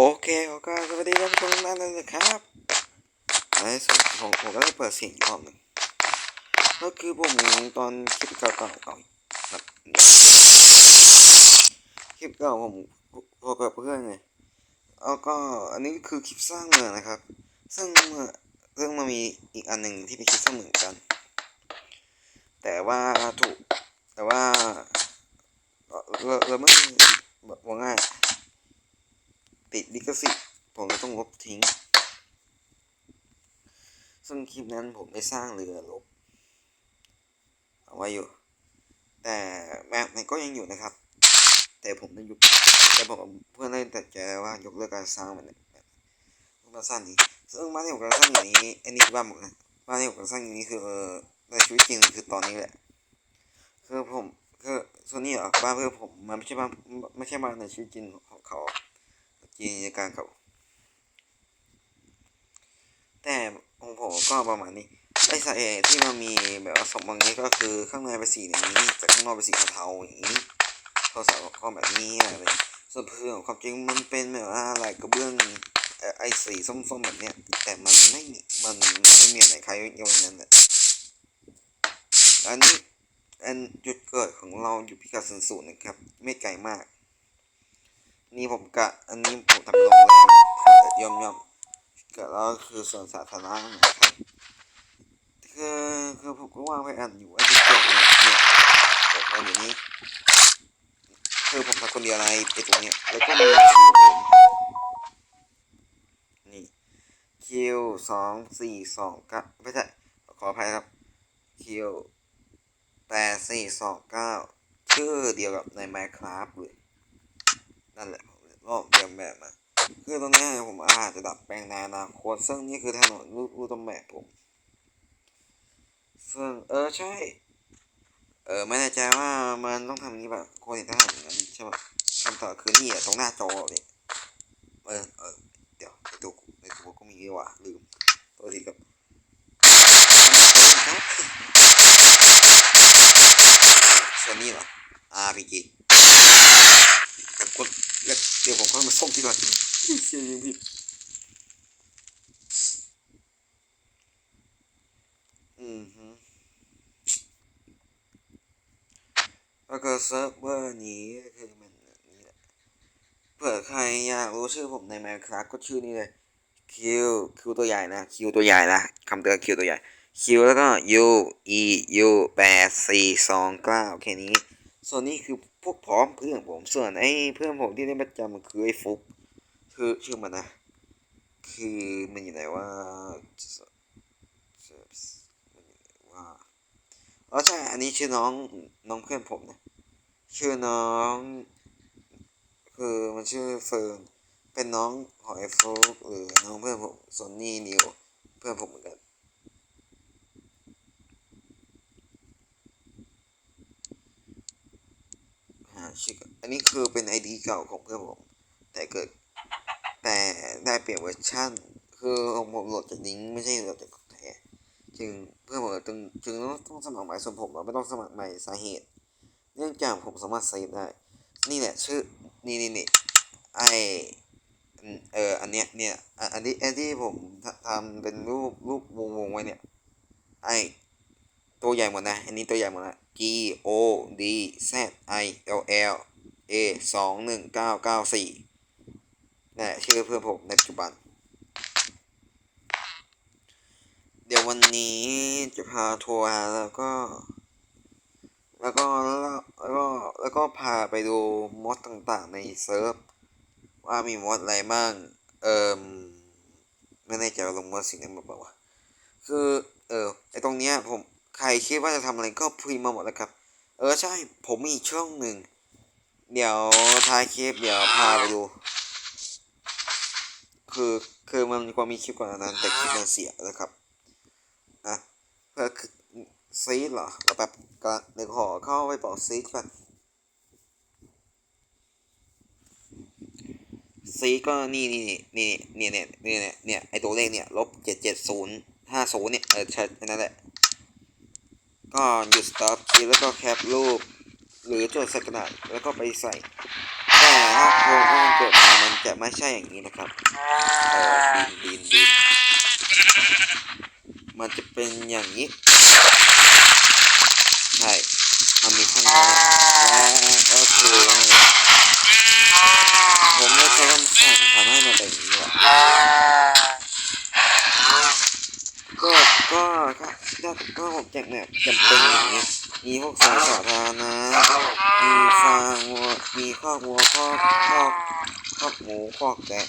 โอเคโอเคสวัสดีท่านผู้ชมทุกท่านนะครับในส่วนของผมก็ได้เปิดเสียงอีกรอบหนึ่งก็คือผมตอนคลิปเก่าๆเก่าครับคลิปเก่าผมพอกับเพื่อนไงแล้วก็อันนี้คือคลิปสร้างเมืองนะครับ ซึ่งเรื่องมามีอีกอันหนึ่งที่เป็นคลิปสร้างเมืองกัน แต่ว่าถูกแต่ว่าเราเราไม่แบบว่าง่าย ติดลิขสิทธิ์ผมก็ต้องลบทิ้ง ซึ่งคลิปนั้นผมได้สร้างเรือลบ เอาไว้อยู่ แต่แม้มันก็ยังอยู่นะครับ แต่ผมได้ยุบแต่ผมเพื่อนได้ตัดใจว่ายกเลิกการสร้างมันมาสร้างนี้ ซึ่งบ้านที่ผมกำลังสร้างอย่างนี้อันนี้คือบ้านผมนะบ้านที่ผมกำลังสร้างอย่างนี้คือในชีวิตจริงคือตอนนี้แหละ คือผมคือส่วนนี้เหรอบ้านเพื่อผมมันไม่ใช่บ้านไม่ใช่บ้านในชีวิตจริงของเขา จินตนาการเขาแต่ของผมก็ประมาณนี้ไอ้สาเหตุที่มันมีแบบว่าสมบางนี้ก็คือข้างในเป็นสีอย่างนี้แต่ข้างนอกเป็นสีเทาๆอย่างนี้เขาสาวข้อแบบนี้อะไรส่วนพื้นของความจริงมันเป็นแบบว่าอะไรกระเบื้องไอ้สีส้มๆแบบเนี้ยแต่มันไม่มันมันไม่มีอะไรคล้ายอย่างนั้นแหละอันนี้อันจุดเกิดของเราอยู่พิกัดศูนย์ศูนย์นะครับ ไม่ไกลมาก นี่ผมกะอันนี้ผมทำโรงแรมย่อมย่อมกะแล้วคือส่วนสาธารณะนะครับคือคือผมก็ว่างไปอ่านอยู่ว่าจะเกิดเนี่ยเนี่ยเกิดอะไรอย่างนี้คือผมทำคนเดียวอะไรไอ้ตรงเนี้ยแล้วก็มีชื่อผมนี่คิวสองสี่สองเก้าไม่ใช่ขออภัยครับคิวแปดสี่สองเก้าชื่อเดียวกับใน Minecraft เลย นั่นแหละผมลอกเรียนแบบมาคือตรงนี้ผมอาจจะดัดแปลงในอนาคตซึ่งนี่คือถนนรูปรูปต้นแบบผม ซึ่งเออใช่ เออไม่แน่ใจว่ามันต้องทำอย่างนี้แบบโคตรทหารอย่างนั้นใช่ไหมคำตอบคือนี่อะตรงหน้าจอเนี่ยเออเออเดี๋ยวในตัวในตัวก็มีว่าลืมตัวทีกับส่วนนี้เหรอ RPG กับก ดเดี๋ยวผมค่อยมาส่งที่ก่อนเชียยังผิดอืมฮึแล้วก็เซิร์ฟเวอร์นี้คือมันนี่แหละเผื่อใครอยากรู้ชื่อผมใน Minecraft ก็ชื่อนี้เลยคิวคิวตัวใหญ่นะคิวตัวใหญ่นะคำเตือนคิวตัวใหญ่คิวแล้วก็ U E U แปดสี่สองเก้าแค่นี้ ส่วนนี้คือพวกพร้อมเพื่อนผม ส่วนไอ้เพื่อนผมที่เล่นประจำมันคือไอ้ฟุกคือชื่อมันนะ คือมันอยู่ไหนว่าว่าอ๋อใช่ อันนี้ชื่อน้องน้องเพื่อนผมนะ ชื่อน้อง คือมันชื่อเฟิร์นเป็นน้องของไอ้ฟุกหรือน้องเพื่อนผมส่วนนี่นิวเพื่อนผมเหมือนกัน ชื่ออันนี้คือเป็นไอดีเก่าของเพื่อนผม แต่เกิด แต่ได้เปลี่ยนเวอร์ชันคือของผมโหลดจากลิงก์ไม่ใช่โหลดจากแท้จึงเพื่อนผมจึงจึงต้องสมัครใหม่ส่วนผมเราไม่ต้องสมัครใหม่สาเหตุ เนื่องจากผมสามารถเซฟได้ นี่แหละชื่อนี่นี่นี่ไอเอออันเนี้ยเนี่ยอันอันนี้อันที่ผมทำเป็นรูปรูปวงวงไว้เนี่ยไอตัวใหญ่หมดนะ อันนี้ตัวใหญ่หมดนะ G O D Z I L L A สองหนึ่งเก้าเก้าสี่นั่นแหละชื่อเพื่อนผมในปัจจุบัน เดี๋ยววันนี้จะพาทัวร์แล้วก็ แล้วก็แล้วก็แล้วก็พาไปดูมอดต่างๆในเซิร์ฟว่ามีมอดอะไรบ้างเอ่มไม่แน่ใจว่าลงมอดสิ่งนั้นมาเปล่าวะคือเออไอตรงเนี้ยผม ใครคิดว่าจะทำอะไรก็พิมพ์มาหมดแล้วครับ เออใช่ผมมีช่องหนึ่ง เดี๋ยวท้ายคลิปเดี๋ยวพาไปดู คือคือมันความมีคลิปก่อนน้านั้นแต่คลิปมันเสียแล้วครับอะเพื่อคือซีดเหรอแล้วแบบก็เดี๋ยวขอเข้าไปบอกซีดก่อนซีก็นี่นี่นี่นี่เนี่ยเนี่ยเนี่ยเนี่ยไอตัวเลขเนี่ยลบเจ็ดเจ็ดศูนย์ห้าศูนย์เนี่ยเออใช่นั่นแหละ ก็หยุด stop คลิปแล้วก็แคปรูป หรือจดใส่กระดาษแล้วก็ไปใส่ แต่ถ้าโครงอ้างเกิดมามันจะไม่ใช่อย่างนี้นะครับเออดินดินดินมันจะเป็นอย่างนี้ ใช่ มันมีข้างหน้าและก็คือผมไม่ใช้คำสั่งทำให้มันเป็นอย่างนี้หรอกก็ ก็ก็ก็ผมแจกเนี่ยจำเป็นอย่างนี้มีพวกสายสาธารณะมีฟาร์มวัวมีคอกวัวคอกคอกคอกหมูคอกแกะ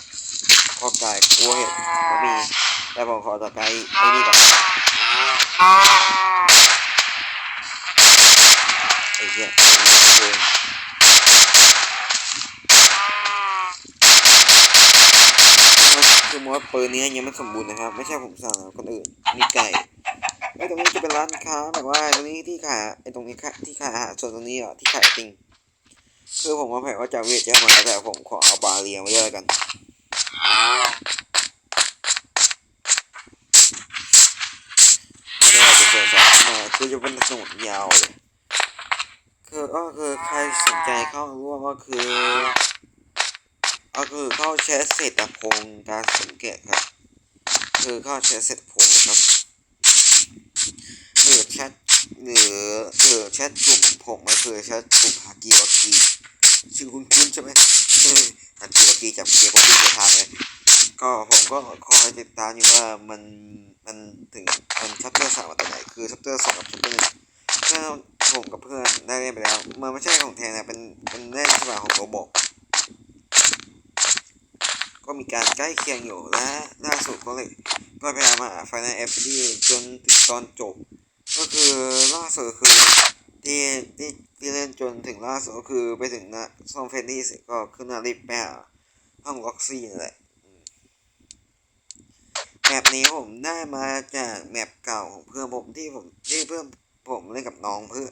คอกไก่กล้วยก็มีแต่ผมขอต่อไปไอ้นี่ก่อนไอ้เหี้ยคือคือมดปืนนี้ยังไม่สมบูรณ์นะครับ ไม่ใช่ผมสั่งคนอื่นมีไก่ ไอ้ตรงนี้จะเป็นร้านค้าแบบว่าตรงนี้ที่ขายไอ้ตรงนี้ค่ะที่ขายอาหารส่วนตรงนี้อะที่ขายติงคือผมมาแผนว่าจะเวทจะมาแต่ผมขอเอาบาเรียมาด้วยกันไม่ได้จะเกิดสองมาคือจะเป็นถนนยาวเลยคือก็คือใครสนใจเข้าร่วมก็คือก็คือเข้าแชทเสร็จพงศ์การสมเกตครับ คือเข้าแชทเสร็จพงศ์นะครับ แชทหรือหรือแชทกลุ่มผมก็คือแชทกลุ่มฮากิวากิชื่อคุณคุณใช่ไหมฮากิวากิจับเกียร์ผมติดทางเลยก็ผมก็คอยติดตามอยู่ว่ามันมันถึงมันชัปเตอร์สามตอนไหนคือชัปเตอร์สองกับชัปเตอร์หนึ่งเพื่อนผมกับเพื่อนได้เล่นไปแล้วมันไม่ใช่ของแทนนะเป็นเป็นเล่นฉบับของโรบอกก็มีการใกล้เคียงอยู่และล่าสุดก็เลยก็พยายามหาไฟในเอฟดีจนถึงตอนจบ ก็คือล่าสุดคือที่ที่ที่เล่นจนถึงล่าสุดก็คือไปถึงนะซองเฟนดี้เสร็จก็ขึ้นนารีบแปะห้องล็อกซี่นั่นแหละแมปนี้ผมได้มาจากแมปเก่าของเพื่อนผมที่ผมที่เพื่อนผมเล่นกับน้องเพื่อน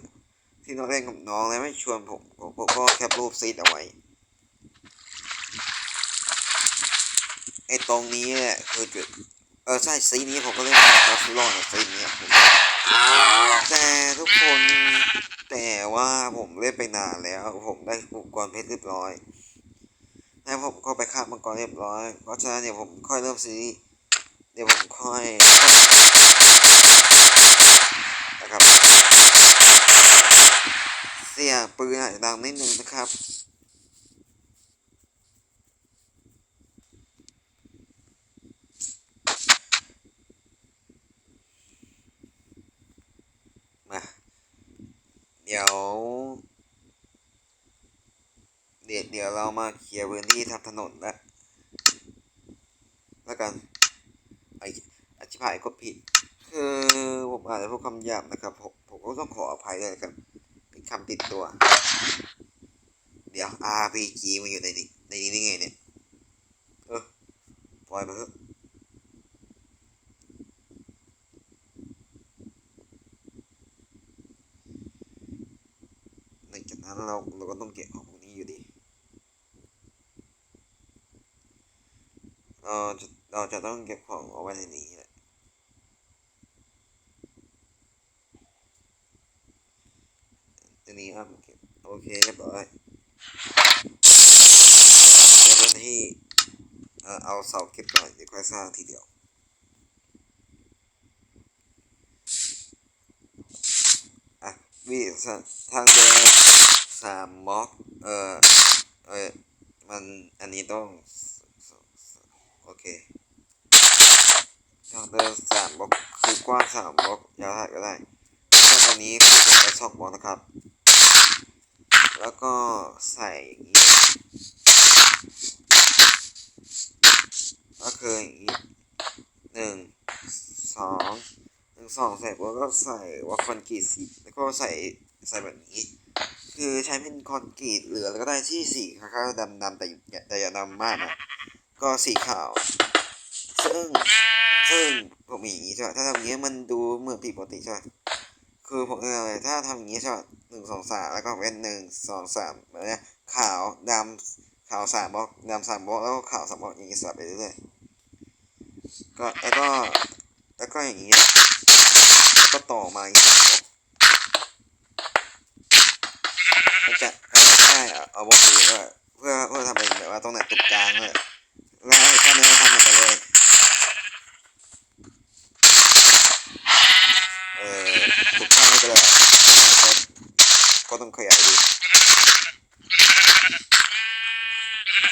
ที่น้องเล่นกับน้องแล้วไม่ชวนผมผมผมก็แคปรูปซีดเอาไว้ไอ้ตรงนี้แหละคือจุด เออใช่ซีนี้ผมก็เล่นมาครับซีรอนซีนี้ผมแต่ทุกคนแต่ว่าผมเล่นไปนานแล้ว ผมได้อุปกรณ์เพชรเรียบร้อยแล้วผมก็ไปฆ่ามังกรเรียบร้อย เพราะฉะนั้นเดี๋ยวผมค่อยเริ่มซีเดี๋ยวผมค่อยนะครับ เสียงปืนอาจจะดังนิดนึงนะครับ มา เดี๋ยว เดี๋ยวเดี๋ยวเรามาเคลียร์พื้นที่ทำถนนละแล้วกันไออธิบายก็ผิด คือผมอาจจะพูดคำหยาบนะครับ ผมผมก็ต้องขออภัยด้วยนะครับเป็นคำติดตัว เดี๋ยว RPG มันอยู่ในนี้ในนี้ได้ไงเนี่ย เออปล่อยมาเถอะหลังจากนั้น เราเราก็ต้องเก็บของพวกนี้อยู่ดี เราจะเราจะต้องเก็บของเอาไว้ในนี้แหละ อันนี้ครับเก็บโอเคเรียบร้อยเก็บพื้นที่เอาเสาเก็บก่อนเดี๋ยวค่อยสร้างทีเดียวอะวิธีทางเดิน สามบล็อก เออเออมันอันนี้ต้อง โอเคทางเดินสามบล็อกคือกว้างสามบล็อกยาวเท่าไหร่ก็ได้ถ้าตอนนี้คือผมไปสองบล็อกนะครับ แล้วก็ใส่อย่างนี้ก็คืออย่างนี้หนึ่งสองหนึ่งสองใส่แล้วก็ใส่ว่าคอนกรีตสีแล้วก็ใส่ใส่แบบนี้ คือใช้เป็นคอนกรีตเหลือแล้วก็ได้ที่สีขาวๆดำแต่แต่อย่าดำมากนะก็สีขาว ซึ่งซึ่งผมมีอย่างนี้ใช่ไหมถ้าทำอย่างนี้มันดูเหมือนผิดปกติใช่ไหมคือผมเลยถ้าทำอย่างนี้ใช่ไหมหนึ่งสองสามแล้วก็เป็นหนึ่งสองสามแบบเนี้ยขาวดำขาวสามบล็อกดำสามบล็อกแล้วก็ขาวสามบล็อกอย่างนี้สลับไปเรื่อยๆก็แล้วก็แล้วก็อย่างนี้แล้วก็ต่อมาอีกสามบล็อก มันจะใช่เอาบล็อกอื่นด้วยเพื่อเพื่อทำเป็นแบบว่าตรงไหนตรงกลางางเลยแล้วให้านนี้ทำไปเลยเออถูกข้างไม่ก็ได้ก็ต้องขยายดู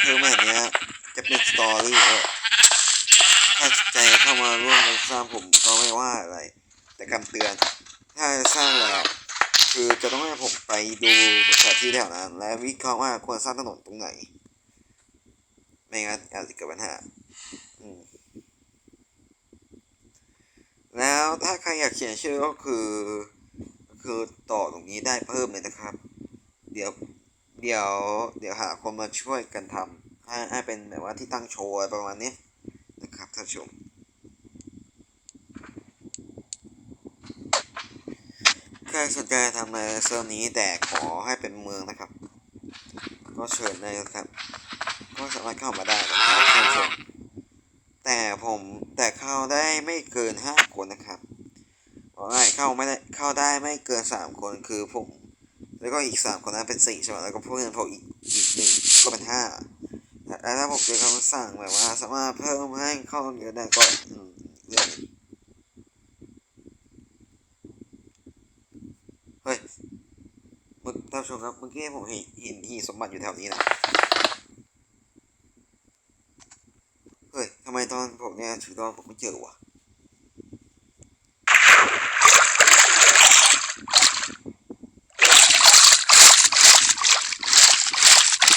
คือแบบเนี้ยจะเป็นสตอรี่เลยถ้าใจเข้ามาร่วมกันสร้างผมก็ไม่ว่าอะไร แต่คำเตือน ถ้าสร้างแล้ว คือจะต้องให้ผมไปดูสถานที่แถวนั้น และวิเคราะห์ว่าควรสร้างถนนตรงไหน ไม่งั้นอาจจะเกิดปัญหาแล้วถ้าใครอยากเขียนชื่อก็คือ คือต่อตรงนี้ได้เพิ่มเลยนะครับ เดี๋ยวเดี๋ยวเดี๋ยวหาคนมาช่วยกันทำให้ให้เป็นแบบว่าที่ตั้งโชว์ประมาณนี้นะครับท่านผู้ชม ครสนใจทำในเซิร์ฟนี้แต่ขอให้เป็นเมืองนะครับ ก็เชิญได้ครับ ก็สามารถเข้ามาได้นะครับแต่ผมแต่เข้าได้ไม่เกินห้าคนนะครับว่าไงเข้าไม่ได้เข้าได้ไม่เกินสามคนคือผมแล้วก็อีกสามคนนั้นเป็นสี่ใช่ไหมแล้วก็เพื่อนผมอีกอีกหนึ่งก็เป็นห้าแต่ถ้าผมเจอคำสั่งแบบว่าสามารถเพิ่มให้เข้าเยอะได้ก็อืมเรื่องหนึ่งเฮ้ย มึงท่านผู้ชมครับเมื่อกี้ผมเห็นเห็นหีบสมบัติอยู่แถวนี้นะเฮ้ยทำไมตอนผมเนี่ยถือตอนผมไม่เจอวะ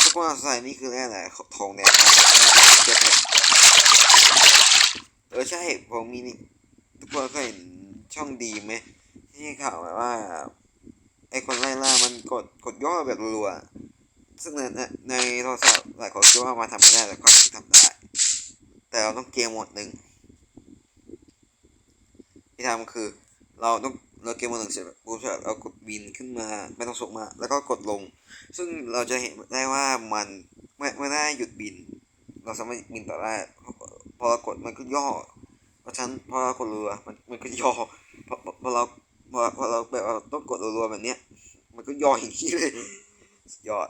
ทุกคนใส่นี่คือแน่ไหนทองแดงครับเจ็บเลยเออใช่ผมมีนี่ทุกคนเคยเห็นช่องดีไหมที่ข่าวแบบว่า ไอคนไล่ล่ามันกดกดย่อแบบรัวๆซึ่งในในในโทรศัพท์หลายคนคิดว่ามาทำไม่ได้แต่ความจริงทำได้ แต่เราต้องเกมหมดหนึ่งที่ทำคือเราต้องเราเกมหมดหนึ่งเสร็จปุ๊บเรากดบินขึ้นมาไม่ต้องส่งมา แล้วก็กดลง ซึ่งเราจะเห็นได้ว่ามันไม่ไม่ได้หยุดบิน เราสามารถบินต่อได้พอเรากดมันก็ย่อเพราะฉะนั้นพอเรากดรัวมันมันก็ย่อพอพอพอเรา พอพอเราแบบว่าต้องกดรัวๆแบบเนี้ย มันก็ย่ออย่างนี้เลยสุดยอด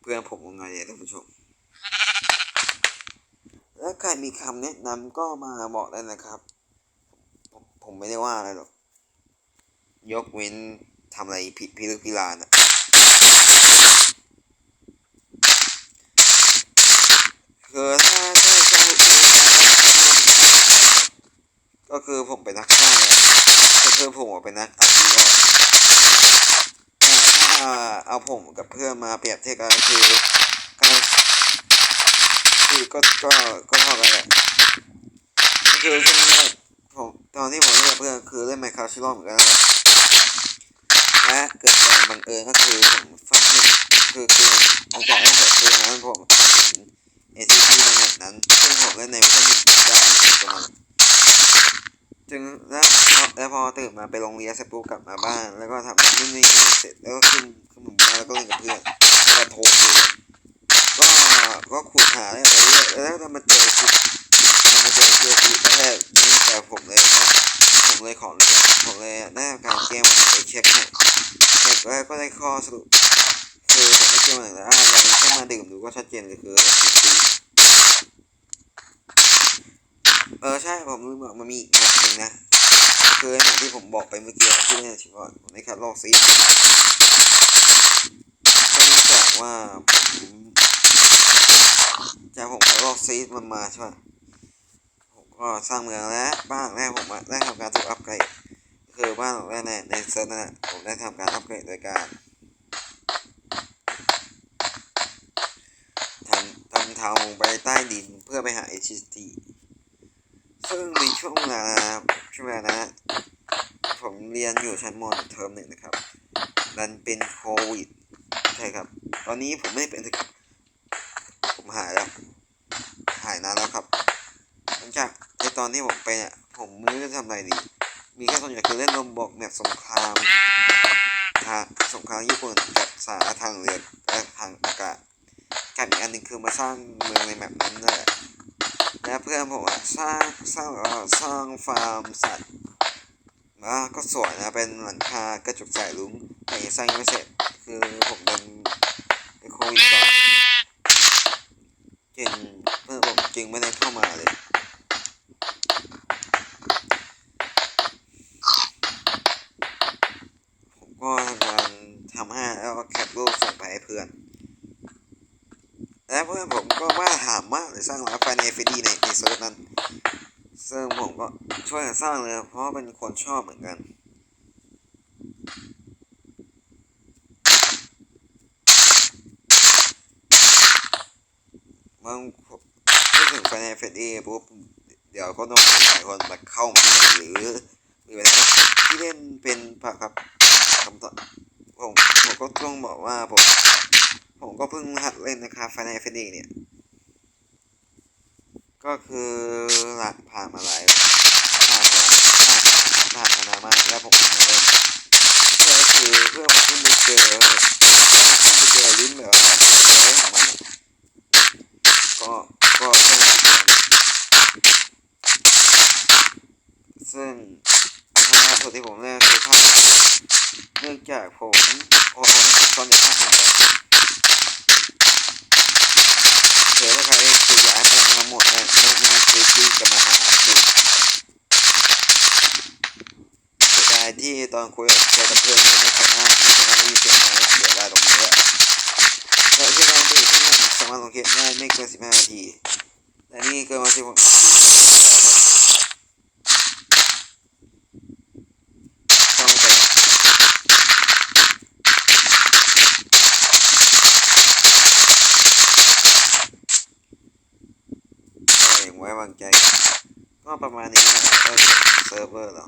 เพื่อนผมว่าไงเนี่ยท่านผู้ชม แล้วใครมีคำแนะนำก็มาบอกได้นะครับ ผมผมไม่ได้ว่าอะไรหรอก ยกเว้นทำอะไรผิดพิลึกพิลานอะคือถ้าถ้าจะก็คือผมเป็นนักฆ่าแต่ เพื่อนผมอะเป็นนักอาชีวะถ้าถ้าเอาผมกับเพื่อนมาเปรียบเทียบกันก็คือการคือก็ก็ก็เท่ากันแหละคือช่วงแรกผมตอนที่ผมเล่นกับเพื่อนคือเล่นไมค์คาชิลอนเหมือนกันแหละและเกิดการบังเอิญก็คือผมฟังเห็นคือคือหลังจากนั้นเกิดคืนนั้นผมฟังเห็นเอทีพีในแมตช์นั้นซึ่งผมเล่นในเวอร์ชันหนึ่งได้ตอนนั้น จึงแล้วแล้วพอตื่นมาไปโรงเรียนเสร็จปุ๊บกลับมาบ้าน แล้วก็ทำนู่นนี่เสร็จแล้วก็ขึ้นขึ้นบนบ้านแล้วก็เล่นกับเพื่อนแล้วก็โทรดูก็ก็ขุดหาได้ไปเรื่อยแล้วถ้ามันเจอขุดถ้ามันเจอเจอขุดแรกนี่แต่ผมเลยก็ผมเลยขอเลยผมเลยได้ทำการเกมมันไปเช็คให้เช็คแล้วก็ได้ข้อสรุปคือผมไม่เชื่อมันแต่ว่าอย่างนี้ถ้ามาดื่มดูก็ชัดเจนเลยคือคื อตีเออใช่ผมลืมบอกมันมีอีกแบบหนึ่งนะคืออย่างที่ผมบอกไปเมื่อกี้ที่เล่นเฉพาะในคัดลอกซีก็เนื่องจากว่าผมจากผมคัดลอกซีมันมาใช่ไหมผมก็สร้างเมืองแล้วบ้านแรกผมได้ทำการถูกอัปเกรดคือบ้านหลังแรกในในเซิร์ฟนั่นแหละผมได้ทำการอัปเกรดโดยการทำทำทางลงไปใต้ดินเพื่อไปหา HT ซึ่งในช่วงเวลาช่วงเวลานะผมเรียนอยู่ชั้นมเทอมหนึ่งนะครับดันเป็นโควิดใช่ครับ ตอนนี้ผมไม่ได้เป็นครับ ผมหายแล้ว หายนานแล้วครับ หลังจากในตอนที่ผมไปเนี่ยผมไม่รู้จะทำอะไรดี มีแค่ส่วนใหญ่คือเล่นลมบอกแบบสงครามทางสงครามญี่ปุ่นกับสารทางเรือและทางอากาศกับอีกอันหนึ่งคือมาสร้างเมืองในแบบนั้นนั่นแหละ และเพื่อนผมอะสร้างสร้างแบบว่าสร้างฟาร์มสัตว์อ่าก็สวยนะเป็นหลังคากระจกสายลุ้งแต่ยังสร้างยังไม่เสร็จ คือผมเป็นเป็นโควิดก่อนจึงเพื่อนผมจึงไม่ได้เข้ามาเลยผมก็ทำการทำให้แล้วก็แคปรูปส่งไปให้เพื่อน และเพื่อนผมก็ว่าถามากเลยสร้างร้านไฟในเฟดีในในเซิร์ฟนั้น ซึ่งผมก็ช่วยกันสร้างเลย เพราะเป็นคนชอบเหมือนกันเมื่อพูดถึงไฟในเฟดีปุ๊บเดี๋ยวก็ต้องมีหลายคนมาเข้ามาหรือหรืออะไรนะที่เล่นเป็นปะครับคำตอบผมผมก็ต้องบอกว่าผม ผมก็เพิ่งหัดเล่นนะครับไฟในเฟดีเนี่ย ก็คือหลักผ่านมาหลายผ่านมาผ่านมาผ่านมานานมากแล้วผมเพิ่งเล่นก็คือเพื่อนผมเพิ่งไปเจอไปเจอลิ้นแบบว่าเล่นของมันก็ก็เพิ่งซึ่งภาพล่าสุดที่ผมเล่นคือภาคเนื่องจากผมโอ้โหตอนนี้ภาคหนึ่งเลยเจอถ้าใครคือย้ายไปมาหมดเลยไม่ไม่งั้นคือที่จะมาหาคือเสียดาย ที่ตอนคุยกับเพื่อนไม่สามารถไม่สามารถได้ยินเสียงอะไรเสียได้ตรงนี้ด้วยแล้วที่เราดูที่ผมสามารถลงคลิปได้ไม่เกิน15นาทีแต่นี่เกินมา16นาทีต้องไปก็ยังไว้วางใจ ก็ประมาณนี้นะเซิร์ฟเวอร์หรอ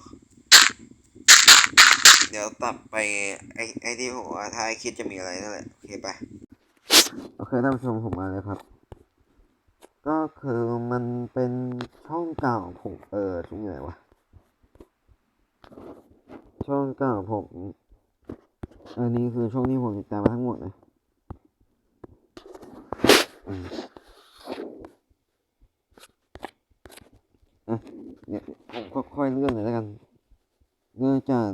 เดี๋ยวตัดไปไอ้ไอ้ที่ผมว่าท้ายคลิดจะมีอะไรนั่นแหละ โอเคไป โอเคท่านผู้ชมผมมาเลยครับ ก็คือมันเป็นช่องเก่าผมเออช่องไหนวะ ช่องเก่าผม อันนี้คือช่องที่ผมติดตามมาทั้งหมดนะอืมอะเนี่ยผมค่อยๆเลื่อนเลยแล้วกัน เนื่องจาก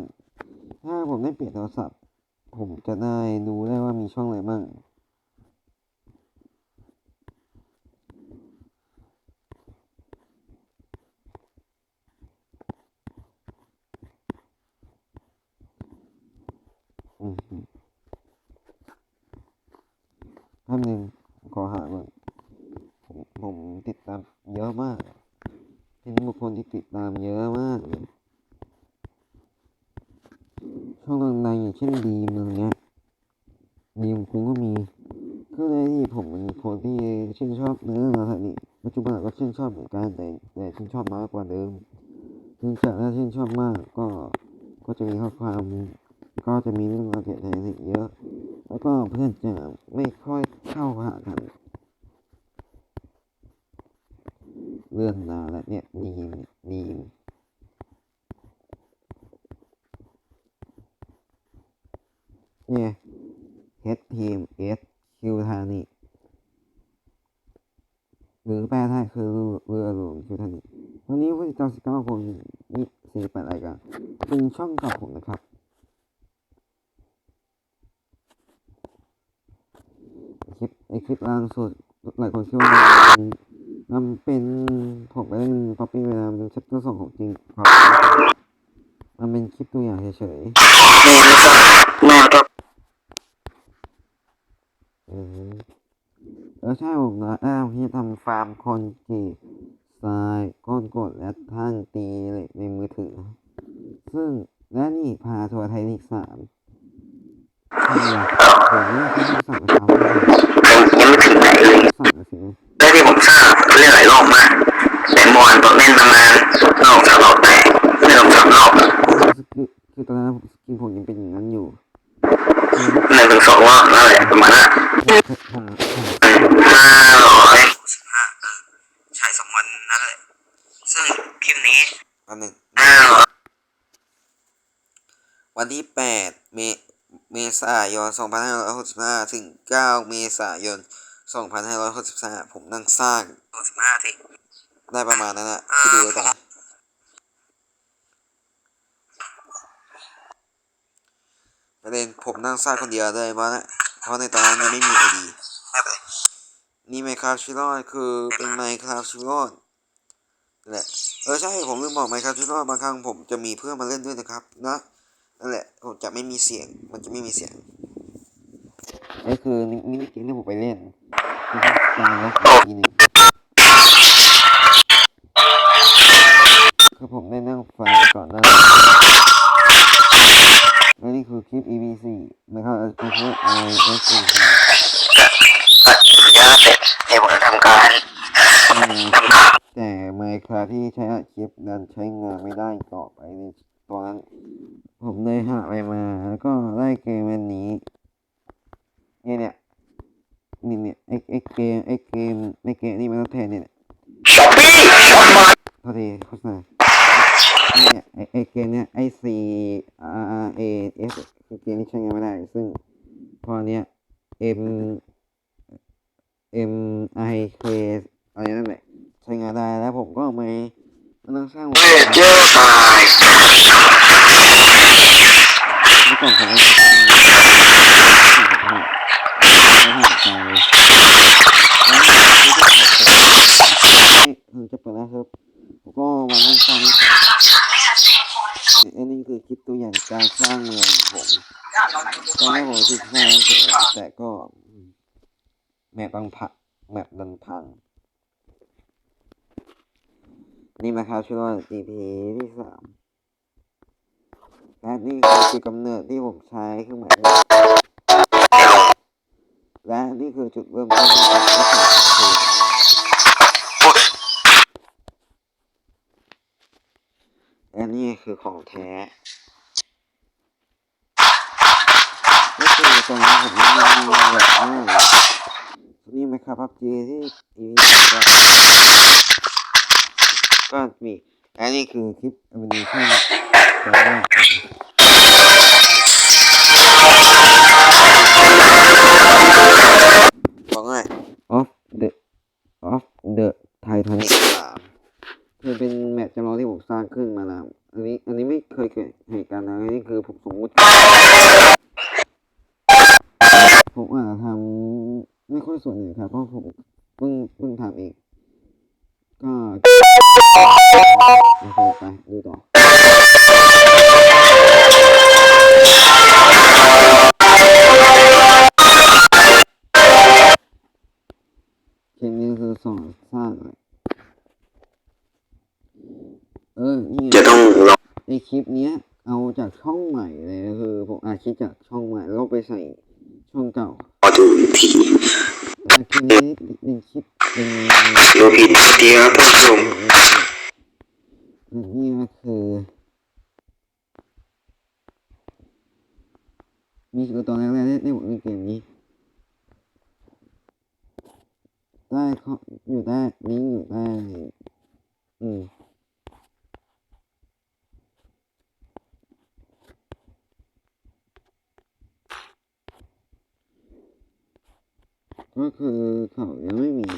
ถ้าผมได้เปลี่ยนโทรศัพท์ ผมจะได้ดูได้ว่ามีช่องอะไรบ้างอืมอืมท่านหนึ่งขอหาก่อนผมผมติดตามเยอะมาก เป็นบุคคลที่ติดตามเยอะมากเลย ช่องดังๆอย่างเช่นดีมอะไรเงี้ยดีมคุ้งก็มีคือในที่ผมเป็นคนที่ชื่นชอบเนื้อนาทานี่ปัจจุบันก็ชื่นชอบเหมือนกันแต่แต่ชื่นชอบน้อยกว่าเดิมซึ่งจากถ้าชื่นชอบมากก็ก็จะมีข้อความก็จะมีเรื่องราวเกี่ยวกับสิ่งเยอะ แล้วก็เพื่อนจะไม่ค่อยเข้าหากันเรื่องนานแล้วเนี่ยดีมดีม เนี่ยเฮดทีมเอสคิวทานิหรือแปลไทยคือเรือหลวงคิวทานิวันนี้ผู้ติดตามสิบเก้าคนนี่สี่แปดรายการเป็นช่องก่าผมนะครับ คลิปไอคลิปล่าสุดหลายคนคิดว่านมันเป็นผมไปเล่นป๊อปปี้เวลาเป็นชัปเตอร์สองของจริงครับ มันเป็นคลิปตัวอย่างเฉยๆอืมเออ ใช่ผมนะอ้าวที่ทำฟาร์มคอนกรีตทรายก้อนกดและทั้งตีเหล็กในมือถือ ซึ่งและนี่พาทัวร์ไทยนิกสามผมเนี่ยที่สั่งกระเช้าเลยยังไม่ถึงไหนเลยสั่งกระเช้าได้ที่ผมทราบเล่นหลายรอบมากแต่เมื่อวานผมเล่นประมาณรอบสามรอบแตกเล่นรอบสามรอบสกิลคือตอนนั้นสกิลผมยังเป็นอย่างนั้นอยู่หนึ่งถึงสองรอบนั่นแหละประมาณนั้น ผมผม ห้าร้อย ห้าเออใช่สองวันนั่นแหละ ซึ่งคลิปนี้อันหนึ่ง ห้าร้อย วันที่แปดเมเมษายนสองพันห้าร้อยหกสิบห้าถึงเก้าเมษายนสองพันห้าร้อยหกสิบห้าผมนั่งสร้างหกสิบห้าทีได้ประมาณนั้นอะคิดดูแล้วกันประเด็นผมนั่งสร้างคนเดียวเลยเพราะนะเพราะในตอนนั้นยังไม่มีไอดีไม่เป็นไรนี่ไมครับชิรอดคือเป็นไมครับชิรอดนั่นแหละ เออใช่ผมลืมบอกไมครับชิรอดบางครั้งผมจะมีเพื่อนมาเล่นด้วยนะครับ นะ นั่นแหละผมจะไม่มีเสียง มันจะไม่มีเสียงนี่คือนี่นี่เกมที่ผมไปเล่นคือตายแล้วทีหนึ่งคือผมได้นั่งฟังก่อนหน้านี้และนี่คือคลิป EVC นะครับคือคลิป ISC ก็เสร็จในผมทำการอืมทำข่าวแต่ไมค์คาที่ใช้คลิปนั้นใช้งานไม่ได้ต่อไปในตอนนั้น ผมเลยหาไปมา แล้วก็ได้เกมอันนี้เนี่ยเนี่ยนี่เนี่ยไอไอเกมไอเกมไอเกมนี่มันต้องแทนเนี่ยช้อปปี้ช็อปมาทีโฆษณาเนี่ยไอไอเกมเนี่ยไอ C R R A S คือเกมที่ใช้งานไม่ได้ ซึ่งพอเนี้ย M M I K อะไรนั่นแหละใช้งานได้แล้วผมก็เอามามานั่งสร้างเวเจอร์ตาย เมื่อก่อนผมก็ทำคือจะเปิดนะครับผมก็มานั่งสร้างอันนี้คือคลิปตัวอย่าง การสร้างเมืองผมตอนแรกผมคิดสร้างเฉยแต่ก็แมปบางพักแมปดันพัง นี่มาครับช่วย EP ที่สามและนี่คือจุดกำเนิดที่ผมใช้เครื่องหมายและนี่คือจุดเริ่มต้นของการใช้เพลงและนี่คือของแท้ นี่คือตรงนี้ผมไม่มีแบบนี่ไหมครับพับจีที่ EP ก็ก็มีและนี่คือคลิปอเมริกันตอนแรกบอกง่าย off the off the Titanic สามคือเป็นแมตช์จำลองที่ผมสร้างขึ้นมาแล้วอันนี้ อันนี้ไม่เคยเกิดเหตุการณ์นะอันนี้คือผมสมมติ ผมอาจจะทำไม่ค่อยส่วนหนึ่งครับ เพราะผมเพิ่งเพิ่งทำเองก็โอเคไปดูต่อคลิปนี้คือสอนสร้างเลยเออนี่ไงจะต้องลองในคลิปเนี้ย เอาจากช่องใหม่เลยก็คือผมอาคลิปจากช่องใหม่แล้วก็ไปใส่ ช่องเก่าดูอีกทีแต่คลิปนี้เป็นคลิปเป็นดูผิดเดียวท่านผู้ชมอันนี้ก็คือมีคือตอนแรกๆได้ผมเล่นเกมนี้ ได้เขาอยู่ได้ลิงก์อยู่ได้ อืม ก็คือเขายังไม่มี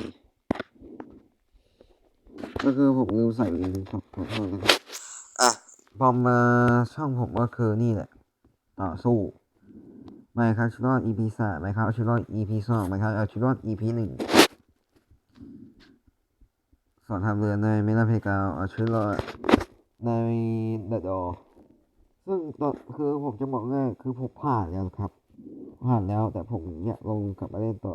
ก็ คือผมลืมใส่ลิงก์ครับขอโทษนะครับอะพอมาช่องผมก็คือนี่แหละ ต่อสู้ไมค์ครับชิลอด EP สามไมค์ครับชิลอด EP สองไมค์ครับชิลอด EP หนึ่งสอนทำเรือในเมลาเพกาวอาชิลอดในเดดอซึ่งตอนคือผมจะบอกง่ายคือผมผ่านแล้วครับ ผ่านแล้วแต่ผมอยากลงกลับมาเล่นต่อ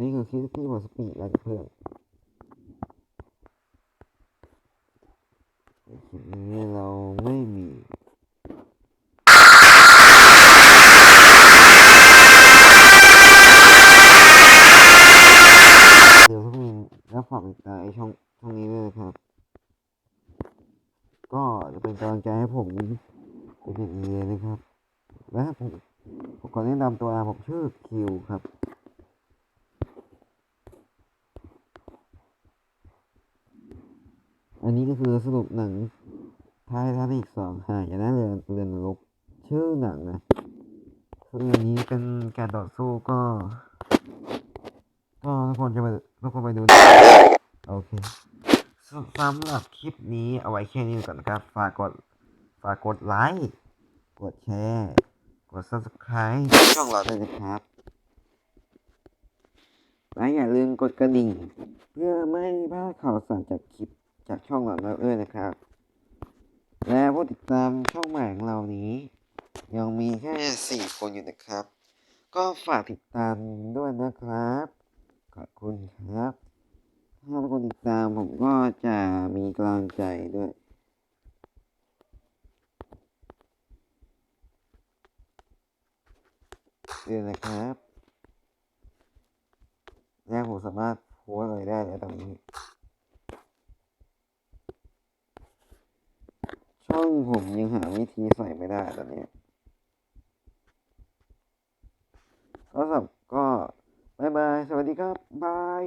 นี่คือคลิปที่ผมสปีดแล้วกับเพื่อนคลิปนี้เราไม่มีเดี๋ยวทุกคนรับฝากติดตามไอช่องช่องนี้ด้วยครับ ก็จะเป็นกำลังใจให้ผมเป็นอย่างนี้เลยนะครับ และผมผมขอแนะนำตัวผมชื่อคิวครับ อันนี้ก็คือสรุปหนังไทยทานิกสองหายนะเรือนเรือนรกชื่อหนังนะไทคืออย่างนี้เป็นการต่อสู้ก็ ก็ทุกคนจะไปทุกคนไปดูนะโอเคสสำหรับคลิปนี้เอาไว้แค่นี้ก่อนนะครับ ฝากกด ฝากกดไลค์ กดแชร์ กด subscribe ช่องเราด้วยนะครับและอย่าลืมกดกระดิ่ง เพื่อไม่พลาดข่าวสารจากคลิป จากช่องเราด้วยนะครับ และผู้ติดตามช่องใหม่ของเรานี้ ยังมีแค่สี่คนอยู่นะครับ ก็ฝากติดตามด้วยนะครับขอบคุณครับ ถ้าทุกคนติดตามผมก็จะมีกำลังใจด้วยเดือนนะครับและผมสามารถโพสอะไรได้แล้วตอนนี้ ช่องผมยังหาวิธีใส่ไม่ได้ตอนนี้ก็สำหรับก็บายบาย สวัสดีครับ บาย